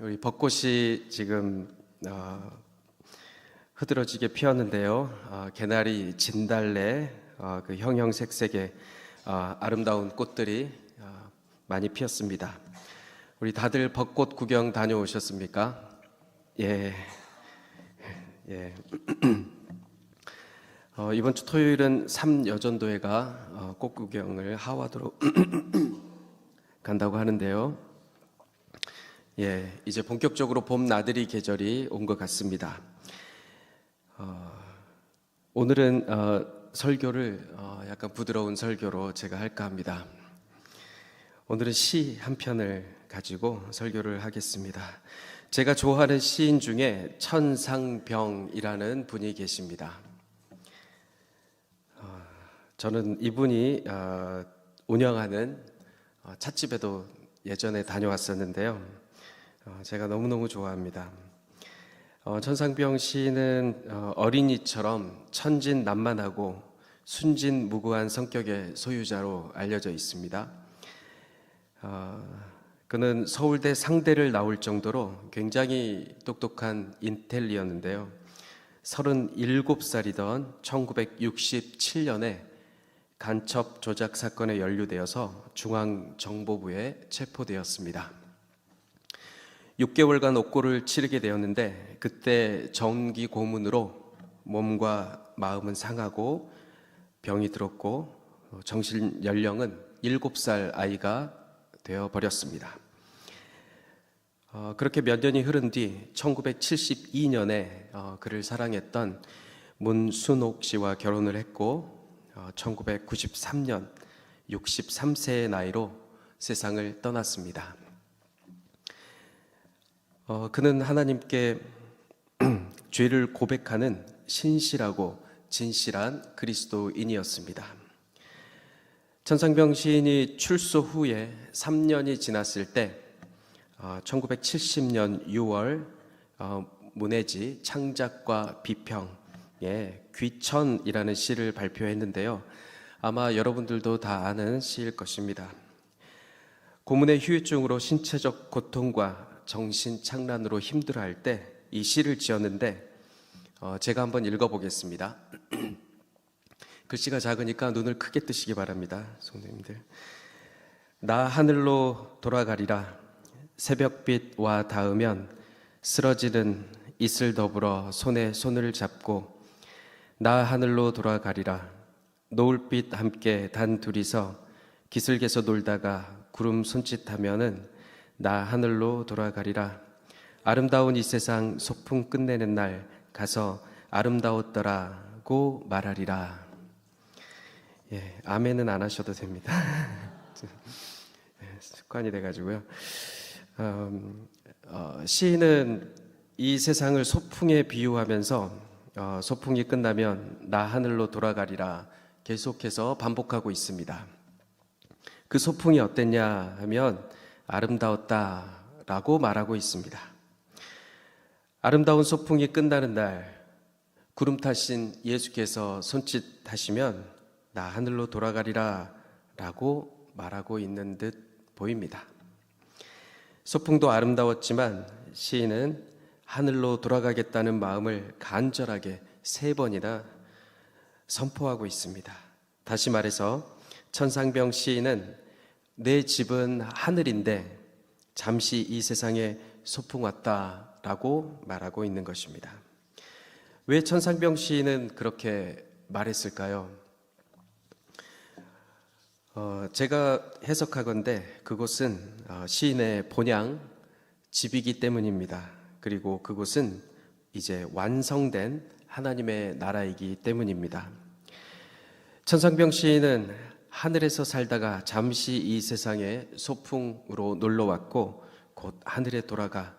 우리 벚꽃이 지금 어, 흐드러지게 피었는데요. 어, 개나리, 진달래, 어, 그 형형색색의 어, 아름다운 꽃들이 어, 많이 피었습니다. 우리 다들 벚꽃 구경 다녀오셨습니까? 예, 예. 어, 이번 주 토요일은 삼 여전도회가 어, 꽃 구경을 하와도로 간다고 하는데요. 예, 이제 본격적으로 봄 나들이 계절이 온 것 같습니다. 어, 오늘은 어, 설교를 어, 약간 부드러운 설교로 제가 할까 합니다. 오늘은 시 한 편을 가지고 설교를 하겠습니다. 제가 좋아하는 시인 중에 천상병이라는 분이 계십니다. 어, 저는 이분이 어, 운영하는 어, 찻집에도 예전에 다녀왔었는데요. 어, 제가 너무너무 좋아합니다. 어, 천상병 시인은 어, 어린이처럼 천진난만하고 순진무구한 성격의 소유자로 알려져 있습니다. 어, 그는 서울대 상대를 나올 정도로 굉장히 똑똑한 인텔리였는데요. 37살이던 1967년에 간첩 조작 사건에 연루되어서 중앙정보부에 체포되었습니다. 6개월간 옥고를 치르게 되었는데 그때 정기 고문으로 몸과 마음은 상하고 병이 들었고 정신 연령은 7살 아이가 되어 버렸습니다. 어, 그렇게 몇 년이 흐른 뒤 1972년에 어, 그를 사랑했던 문순옥 씨와 결혼을 했고 어, 1993년 63세의 나이로 세상을 떠났습니다. 어, 그는 하나님께 죄를 고백하는 신실하고 진실한 그리스도인이었습니다. 천상병 시인이 출소 후에 3년이 지났을 때 어, 1970년 6월 어, 문해지 창작과 비평의 귀천이라는 시를 발표했는데요. 아마 여러분들도 다 아는 시일 것입니다. 고문의 후유증으로 신체적 고통과 정신 착란으로 힘들어할 때 이 시를 지었는데 어, 제가 한번 읽어보겠습니다. 글씨가 작으니까 눈을 크게 뜨시기 바랍니다, 성도님들. 나 하늘로 돌아가리라. 새벽빛 와 닿으면 쓰러지는 이슬 더불어 손에 손을 잡고 나 하늘로 돌아가리라. 노을빛 함께 단 둘이서 기슭에서 놀다가 구름 손짓하면은 나 하늘로 돌아가리라. 아름다운 이 세상 소풍 끝내는 날 가서 아름다웠더라고 말하리라. 예, 아멘은 안 하셔도 됩니다. 예, 습관이 돼가지고요. 음, 어, 시인은 이 세상을 소풍에 비유하면서 어, 소풍이 끝나면 나 하늘로 돌아가리라 계속해서 반복하고 있습니다. 그 소풍이 어땠냐 하면 아름다웠다라고 말하고 있습니다. 아름다운 소풍이 끝나는 날 구름 타신 예수께서 손짓 하시면 나 하늘로 돌아가리라 라고 말하고 있는 듯 보입니다. 소풍도 아름다웠지만 시인은 하늘로 돌아가겠다는 마음을 간절하게 세 번이나 선포하고 있습니다. 다시 말해서 천상병 시인은 내 집은 하늘인데 잠시 이 세상에 소풍 왔다라고 말하고 있는 것입니다. 왜 천상병 시인은 그렇게 말했을까요? 어, 제가 해석하건대 그곳은 어, 시인의 본향 집이기 때문입니다. 그리고 그곳은 이제 완성된 하나님의 나라이기 때문입니다. 천상병 시인은 하늘에서 살다가 잠시 이 세상에 소풍으로 놀러 왔고 곧 하늘에 돌아가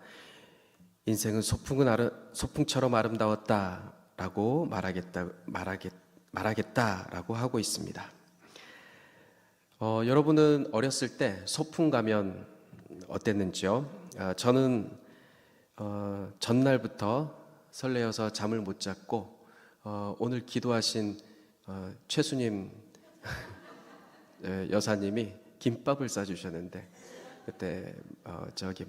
인생은 소풍은 아르, 소풍처럼 아름다웠다라고 말하겠다 말하겠 말하겠다라고 하고 있습니다. 어, 여러분은 어렸을 때 소풍 가면 어땠는지요? 아, 저는 어, 전날부터 설레어서 잠을 못 잤고 어, 오늘 기도하신 어, 최수님 예, 여사님이 김밥을 싸주셨는데 그때 어, 저기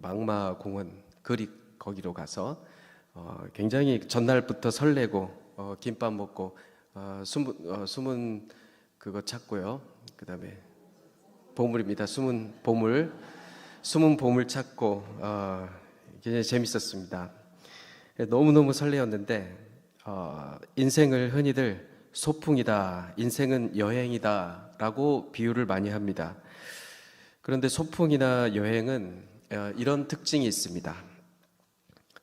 망마 공원 그리 거기로 가서 어, 굉장히 전날부터 설레고 어, 김밥 먹고 어, 숨은 어, 숨은 그거 찾고요. 그다음에 보물입니다. 숨은 보물, 숨은 보물 찾고 어, 굉장히 재밌었습니다. 너무 너무 설레었는데 어, 인생을 흔히들 소풍이다, 인생은 여행이다 라고 비유를 많이 합니다. 그런데 소풍이나 여행은 어, 이런 특징이 있습니다.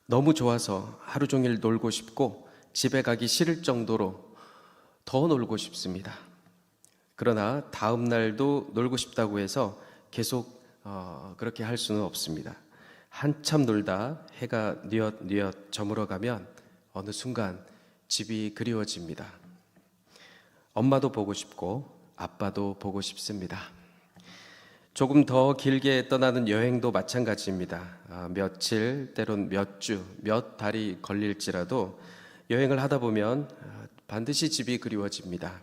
너무 좋아서 하루 종일 놀고 싶고 집에 가기 싫을 정도로 더 놀고 싶습니다. 그러나 다음 날도 놀고 싶다고 해서 계속 어, 그렇게 할 수는 없습니다. 한참 놀다 해가 뉘엿뉘엿 저물어 가면 어느 순간 집이 그리워집니다. 엄마도 보고 싶고 아빠도 보고 싶습니다. 조금 더 길게 떠나는 여행도 마찬가지입니다. 아, 며칠, 때론 몇 주, 몇 달이 걸릴지라도 여행을 하다 보면 아, 반드시 집이 그리워집니다.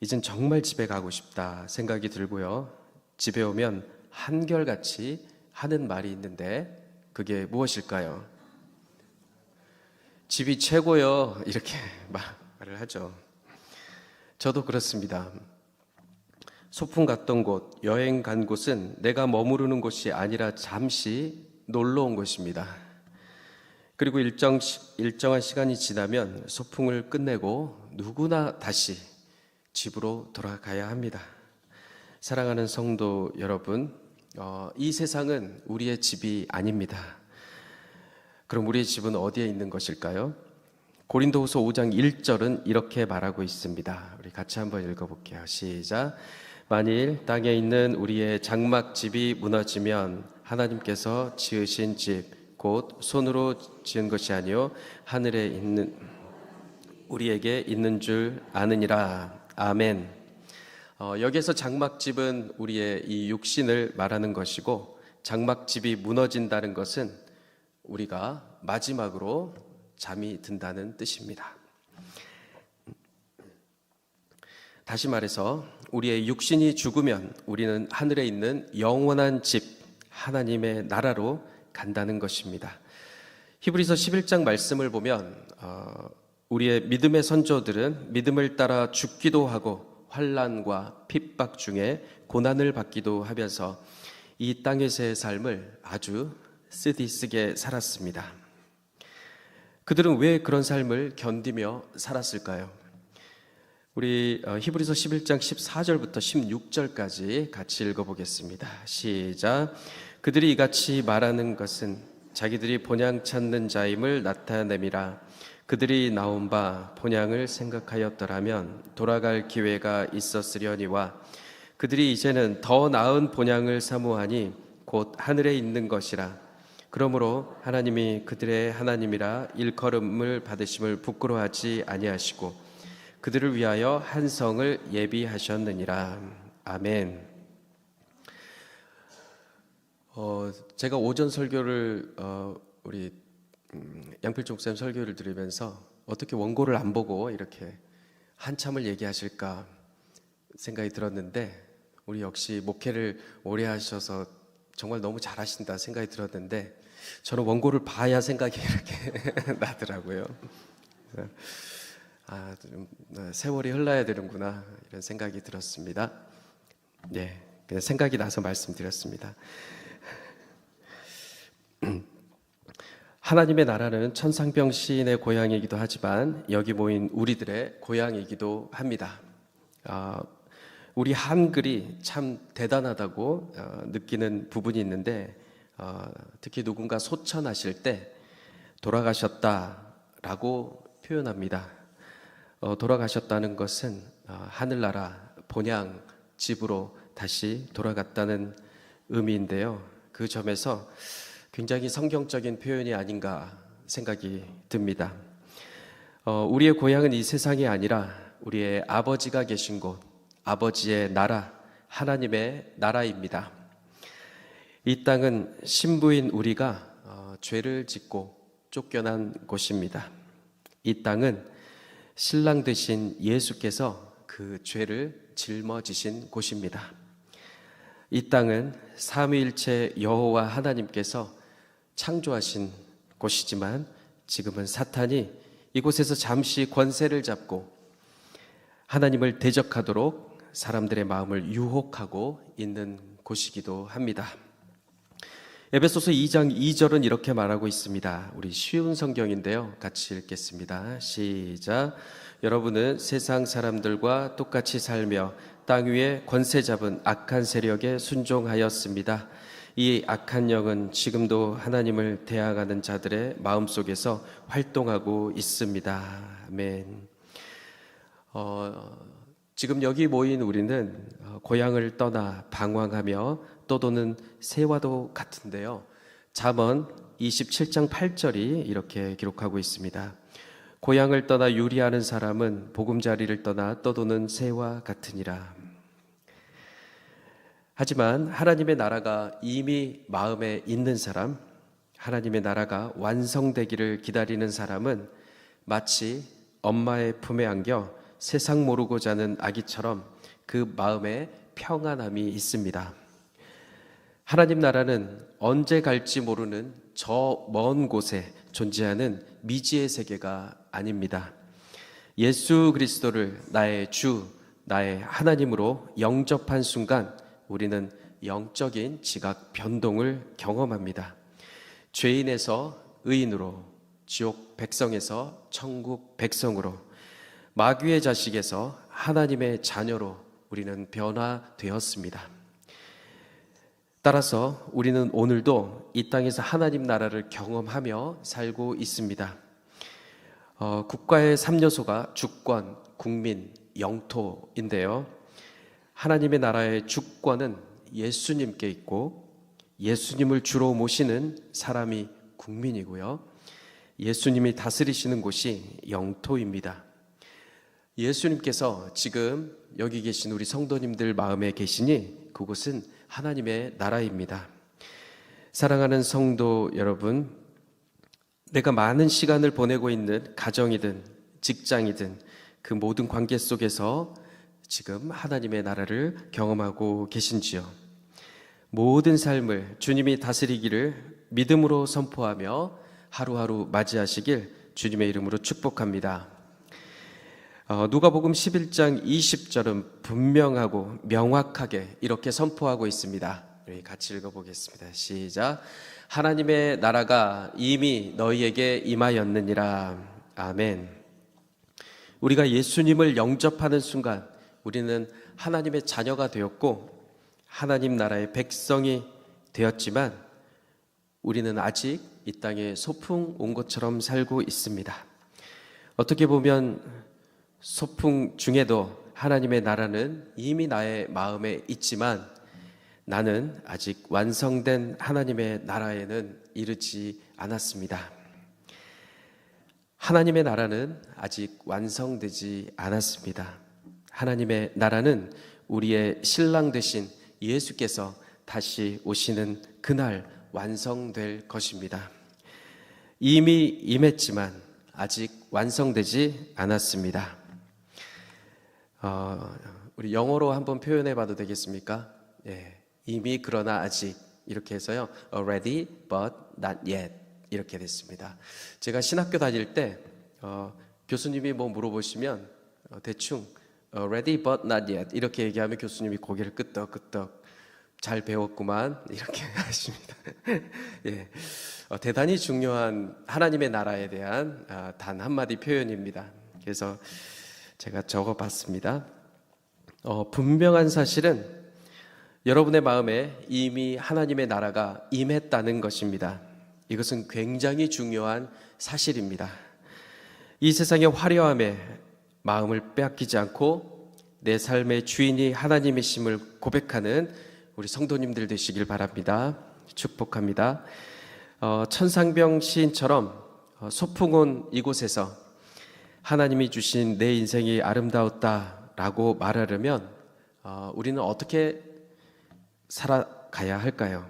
이젠 정말 집에 가고 싶다 생각이 들고요. 집에 오면 한결같이 하는 말이 있는데 그게 무엇일까요? 집이 최고요. 이렇게 말을 하죠. 저도 그렇습니다. 소풍 갔던 곳, 여행 간 곳은 내가 머무르는 곳이 아니라 잠시 놀러 온 곳입니다. 그리고 일정, 시- 일정한 시간이 지나면 소풍을 끝내고 누구나 다시 집으로 돌아가야 합니다. 사랑하는 성도 여러분, 어, 이 세상은 우리의 집이 아닙니다. 그럼 우리의 집은 어디에 있는 것일까요? 고린도후서 5장 1절은 이렇게 말하고 있습니다. 우리 같이 한번 읽어 볼게요. 시작. 만일 땅에 있는 우리의 장막 집이 무너지면 하나님께서 지으신 집 곧 손으로 지은 것이 아니요 하늘에 있는 우리에게 있는 줄 아느니라. 아멘. 어, 여기에서 장막집은 우리의 이 육신을 말하는 것이고 장막집이 무너진다는 것은 우리가 마지막으로 잠이 든다는 뜻입니다. 다시 말해서 우리의 육신이 죽으면 우리는 하늘에 있는 영원한 집 하나님의 나라로 간다는 것입니다. 히브리서 11장 말씀을 보면 어, 우리의 믿음의 선조들은 믿음을 따라 죽기도 하고 환란과 핍박 중에 고난을 받기도 하면서 이 땅에서의 삶을 아주 쓰디쓰게 살았습니다. 그들은 왜 그런 삶을 견디며 살았을까요? 우리 어, 히브리서 11장 14절부터 16절까지 같이 읽어보겠습니다. 시작. 그들이 이같이 말하는 것은 자기들이 본향 찾는 자임을 나타내미라. 그들이 나온 바 본향을 생각하였더라면 돌아갈 기회가 있었으려니와 그들이 이제는 더 나은 본향을 사모하니 곧 하늘에 있는 것이라. 그러므로 하나님이 그들의 하나님이라 일컬음을 받으심을 부끄러워하지 아니하시고 그들을 위하여 한 성을 예비하셨느니라. 아멘. 어, 제가 오전 설교를 어, 우리 음, 양필종 쌤 설교를 들으면서 어떻게 원고를 안 보고 이렇게 한참을 얘기하실까 생각이 들었는데 우리 역시 목회를 오래 하셔서 정말 너무 잘하신다 생각이 들었는데 저는 원고를 봐야 생각이 이렇게 나더라고요. 아, 좀 세월이 흘러야 되는구나 이런 생각이 들었습니다. 네, 그냥 생각이 나서 말씀드렸습니다. 하나님의 나라는 천상병 시인의 고향이기도 하지만 여기 모인 우리들의 고향이기도 합니다. 아, 우리 한글이 참 대단하다고 어, 느끼는 부분이 있는데 어, 특히 누군가 소천하실 때 돌아가셨다라고 표현합니다. 어, 돌아가셨다는 것은 어, 하늘나라 본향 집으로 다시 돌아갔다는 의미인데요. 그 점에서 굉장히 성경적인 표현이 아닌가 생각이 듭니다. 어, 우리의 고향은 이 세상이 아니라 우리의 아버지가 계신 곳, 아버지의 나라, 하나님의 나라입니다. 이 땅은 신부인 우리가 어, 죄를 짓고 쫓겨난 곳입니다. 이 땅은 신랑 되신 예수께서 그 죄를 짊어지신 곳입니다. 이 땅은 삼위일체 여호와 하나님께서 창조하신 곳이지만 지금은 사탄이 이곳에서 잠시 권세를 잡고 하나님을 대적하도록 사람들의 마음을 유혹하고 있는 곳이기도 합니다. 에베소서 2장 2절은 이렇게 말하고 있습니다. 우리 쉬운 성경인데요. 같이 읽겠습니다. 시작. 여러분은 세상 사람들과 똑같이 살며 땅 위에 권세 잡은 악한 세력에 순종하였습니다. 이 악한 영은 지금도 하나님을 대항하는 자들의 마음속에서 활동하고 있습니다. 아멘. 어, 지금 여기 모인 우리는 어, 고향을 떠나 방황하며 떠도는 새와도 같은데요. 잠언 27장 8절이 이렇게 기록하고 있습니다. 고향을 떠나 유리하는 사람은 보금자리를 떠나 떠도는 새와 같으니라. 하지만 하나님의 나라가 이미 마음에 있는 사람, 하나님의 나라가 완성되기를 기다리는 사람은 마치 엄마의 품에 안겨 세상 모르고 자는 아기처럼 그 마음에 평안함이 있습니다. 하나님 나라는 언제 갈지 모르는 저 먼 곳에 존재하는 미지의 세계가 아닙니다. 예수 그리스도를 나의 주, 나의 하나님으로 영접한 순간 우리는 영적인 지각 변동을 경험합니다. 죄인에서 의인으로, 지옥 백성에서 천국 백성으로, 마귀의 자식에서 하나님의 자녀로 우리는 변화되었습니다. 따라서 우리는 오늘도 이 땅에서 하나님 나라를 경험하며 살고 있습니다. 어, 국가의 3요소가 주권, 국민, 영토인데요. 하나님의 나라의 주권은 예수님께 있고 예수님을 주로 모시는 사람이 국민이고요. 예수님이 다스리시는 곳이 영토입니다. 예수님께서 지금 여기 계신 우리 성도님들 마음에 계시니 그곳은 하나님의 나라입니다. 사랑하는 성도 여러분, 내가 많은 시간을 보내고 있는 가정이든 직장이든 그 모든 관계 속에서 지금 하나님의 나라를 경험하고 계신지요? 모든 삶을 주님이 다스리기를 믿음으로 선포하며 하루하루 맞이하시길 주님의 이름으로 축복합니다. 어, 누가복음 11장 20절은 분명하고 명확하게 이렇게 선포하고 있습니다. 우리 같이 읽어보겠습니다. 시작. 하나님의 나라가 이미 너희에게 임하였느니라. 아멘. 우리가 예수님을 영접하는 순간 우리는 하나님의 자녀가 되었고 하나님 나라의 백성이 되었지만 우리는 아직 이 땅에 소풍 온 것처럼 살고 있습니다. 어떻게 보면 소풍 중에도 하나님의 나라는 이미 나의 마음에 있지만 나는 아직 완성된 하나님의 나라에는 이르지 않았습니다. 하나님의 나라는 아직 완성되지 않았습니다. 하나님의 나라는 우리의 신랑 되신 예수께서 다시 오시는 그날 완성될 것입니다. 이미 임했지만 아직 완성되지 않았습니다. 어, 우리 영어로 한번 표현해 봐도 되겠습니까? 예, 이미 그러나 아직 이렇게 해서요. Already but not yet 이렇게 됐습니다. 제가 신학교 다닐 때 어, 교수님이 뭐 물어보시면 어, 대충 어, ready but not yet 이렇게 얘기하면 교수님이 고개를 끄덕끄덕 잘 배웠구만 이렇게 하십니다. 예, 어, 대단히 중요한 하나님의 나라에 대한 아, 단 한마디 표현입니다. 그래서 제가 적어봤습니다. 어, 분명한 사실은 여러분의 마음에 이미 하나님의 나라가 임했다는 것입니다. 이것은 굉장히 중요한 사실입니다. 이 세상의 화려함에 마음을 빼앗기지 않고 내 삶의 주인이 하나님이심을 고백하는 우리 성도님들 되시길 바랍니다. 축복합니다. 어, 천상병 시인처럼 어, 소풍 온 이곳에서 하나님이 주신 내 인생이 아름다웠다라고 말하려면 어, 우리는 어떻게 살아가야 할까요?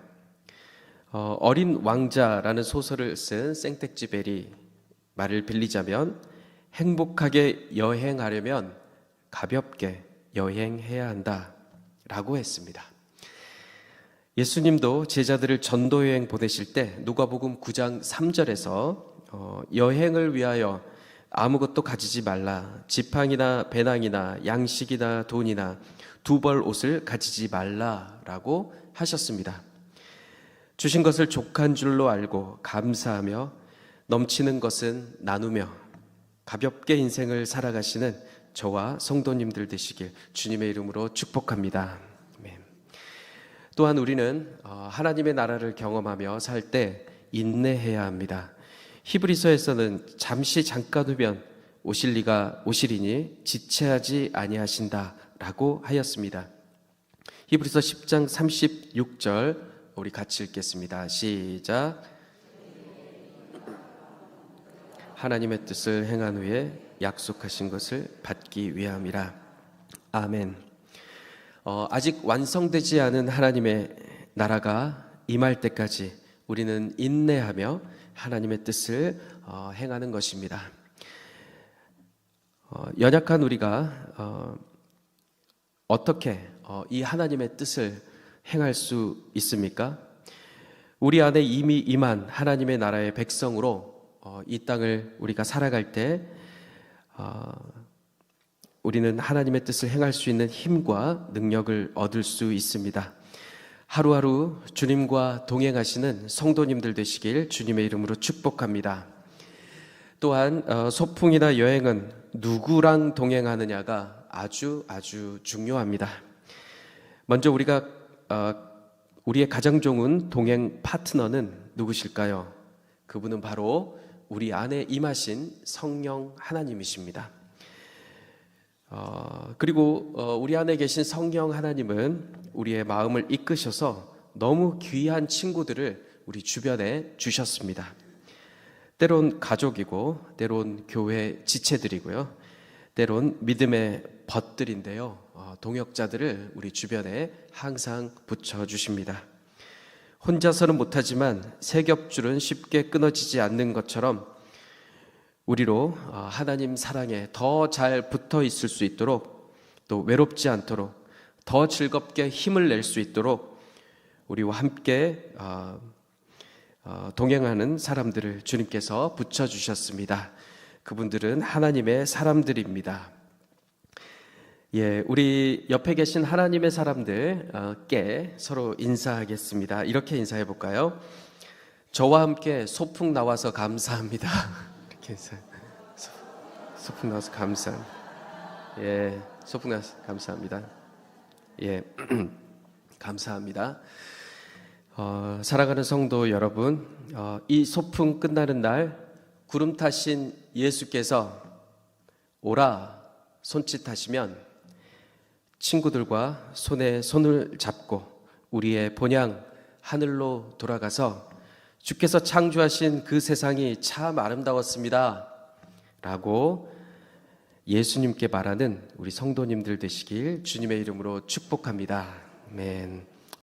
어, 어린 왕자라는 소설을 쓴 생텍쥐베리 말을 빌리자면 행복하게 여행하려면 가볍게 여행해야 한다. 라고 했습니다. 예수님도 제자들을 전도 여행 보내실 때 누가복음 9장 3절에서 어, 여행을 위하여 아무것도 가지지 말라 지팡이나 배낭이나 양식이나 돈이나 두 벌 옷을 가지지 말라라고 하셨습니다. 주신 것을 족한 줄로 알고 감사하며 넘치는 것은 나누며 가볍게 인생을 살아가시는 저와 성도님들 되시길 주님의 이름으로 축복합니다. 또한 우리는 어, 하나님의 나라를 경험하며 살 때 인내해야 합니다. 히브리서에서는 잠시 잠깐 후면 오실 리가 오시리니 지체하지 아니하신다라고 하였습니다. 히브리서 10장 36절 우리 같이 읽겠습니다. 시작. 하나님의 뜻을 행한 후에 약속하신 것을 받기 위함이라. 아멘. 어, 아직 완성되지 않은 하나님의 나라가 임할 때까지 우리는 인내하며 하나님의 뜻을 어, 행하는 것입니다. 어, 연약한 우리가 어, 어떻게 어, 이 하나님의 뜻을 행할 수 있습니까? 우리 안에 이미 임한 하나님의 나라의 백성으로 어, 이 땅을 우리가 살아갈 때 어, 우리는 하나님의 뜻을 행할 수 있는 힘과 능력을 얻을 수 있습니다. 하루하루 주님과 동행하시는 성도님들 되시길 주님의 이름으로 축복합니다. 또한 어, 소풍이나 여행은 누구랑 동행하느냐가 아주 아주 중요합니다. 먼저 우리가 어, 우리의 가장 좋은 동행 파트너는 누구실까요? 그분은 바로 우리 안에 임하신 성령 하나님이십니다. 어, 그리고 어, 우리 안에 계신 성령 하나님은 우리의 마음을 이끄셔서 너무 귀한 친구들을 우리 주변에 주셨습니다. 때론 가족이고, 때론 교회 지체들이고요, 때론 믿음의 벗들인데요. 어, 동역자들을 우리 주변에 항상 붙여주십니다. 혼자서는 못하지만 세 겹줄은 쉽게 끊어지지 않는 것처럼 우리로 어, 하나님 사랑에 더 잘 붙어 있을 수 있도록 또 외롭지 않도록 더 즐겁게 힘을 낼 수 있도록 우리와 함께 어, 어, 동행하는 사람들을 주님께서 붙여주셨습니다. 그분들은 하나님의 사람들입니다. 예, 우리 옆에 계신 하나님의 사람들께 서로 인사하겠습니다. 이렇게 인사해 볼까요? 저와 함께 소풍 나와서 감사합니다. 이렇게 소풍 나와서 감사합니다. 예, 소풍 나와서 감사합니다. 예, 감사합니다. 어, 사랑하는 성도 여러분, 어, 이 소풍 끝나는 날 구름 타신 예수께서 오라 손짓하시면 친구들과 손에 손을 잡고 우리의 본향 하늘로 돌아가서 주께서 창조하신 그 세상이 참 아름다웠습니다. 라고 예수님께 말하는 우리 성도님들 되시길 주님의 이름으로 축복합니다. 아멘.